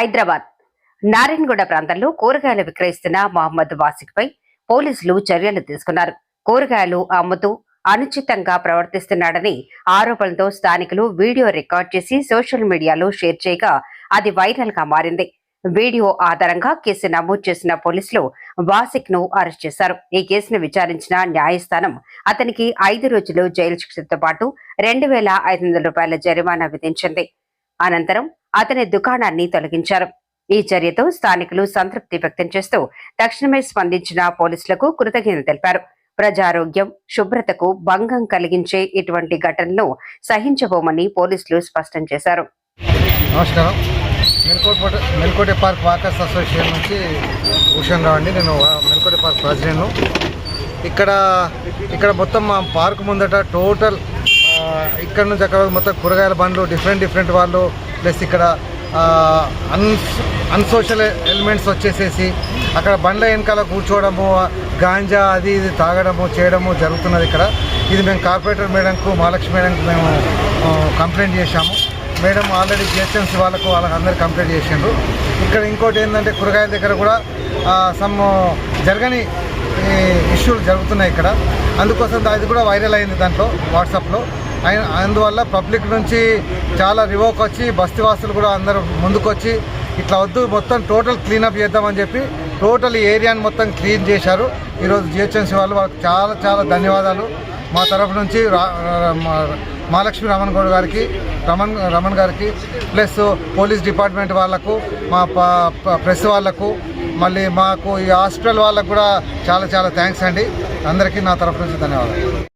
హైదరాబాద్. నారాయణగూడ ప్రాంతంలో కూరగాయలు విక్రయిస్తున్న మహమ్మద్ వాసిక్ పై పోలీసులు చర్యలు తీసుకున్నారు. కూరగాయలు అమ్ముతూ అనుచితంగా ప్రవర్తిస్తున్నాడని ఆరోపణలతో స్థానికులు వీడియో రికార్డ్ చేసి సోషల్ మీడియాలో షేర్ చేయగా అది వైరల్గా మారింది. వీడియో ఆధారంగా కేసు నమోదు చేసిన పోలీసులు వాసిక్ను అరెస్ట్ చేశారు. ఈ కేసును విచారించిన న్యాయస్థానం అతనికి ఐదు రోజులు జైలు శిక్షతో పాటు రెండు వేల ఐదు వందల రూపాయల జరిమానా విధించింది. అనంతరం అతని దుకాణాన్ని తొలగించారు. ఈ చర్యతో స్థానికులు సంతృప్తి వ్యక్తం చేస్తూ తక్షణమే స్పందించిన పోలీసులకు కృతజ్ఞత తెలిపారు. ప్రజారోగ్యం శుభ్రతకు భంగం కలిగించే ఇటువంటి ఘటనలు సహించబోమని పోలీసులు స్పష్టం చేశారు. నమస్కారం. Melkota Melkote park walkers association నుంచి భూషణ్ రావు అండి. నేను మెల్కోటే పార్క్ ప్రెసిడెంట్ను. ఇక్కడ ఇక్కడ మొత్తం మా పార్క్ ముందట టోటల్ ఇక్కడ నుంచి అక్కడ మొత్తం కూరగాయల బండ్లు డిఫరెంట్ డిఫరెంట్ వాళ్ళు ప్లస్ ఇక్కడ అన్ అన్సోషల్ ఎలిమెంట్స్ వచ్చేసేసి అక్కడ బండ్ల వెనకాల కూర్చోవడము గాంజా అది ఇది తాగడము చేయడము జరుగుతున్నది ఇక్కడ. ఇది మేము కార్పొరేటర్ మేడంకు మహాలక్ష్మి మేడంకు మేము కంప్లైంట్ చేశాము. మేడం ఆల్రెడీ జిహెచ్ఎంసీ వాళ్ళకు వాళ్ళకి అందరు కంప్లైంట్ చేసిండ్రు. ఇక్కడ ఇంకోటి ఏంటంటే కూరగాయల దగ్గర కూడా సమ్ జరగని ఇష్యూలు జరుగుతున్నాయి ఇక్కడ. అందుకోసం అది కూడా వైరల్ అయింది దాంట్లో వాట్సాప్లో. అందువల్ల పబ్లిక్ నుంచి చాలా రివోక్ వచ్చి బస్తీవాసులు కూడా అందరూ ముందుకొచ్చి ఇట్లా వద్దు మొత్తం టోటల్ క్లీనప్ చేద్దామని చెప్పి టోటల్ ఏరియాని మొత్తం క్లీన్ చేశారు. ఈరోజు జిహెచ్ఎంసీ వాళ్ళు వాళ్ళకి చాలా చాలా ధన్యవాదాలు. మా తరఫు నుంచి రా- మా- మహాలక్ష్మి రమణ్ గౌడ్ గారికి రమణ్ రమణ్ గారికి ప్లస్ పోలీస్ డిపార్ట్మెంట్ వాళ్ళకు మా ప్రెస్ వాళ్ళకు మళ్ళీ మాకు ఈ హాస్పిటల్ వాళ్ళకు కూడా చాలా చాలా థ్యాంక్స్ అండి. అందరికీ నా తరఫు నుంచి ధన్యవాదాలు.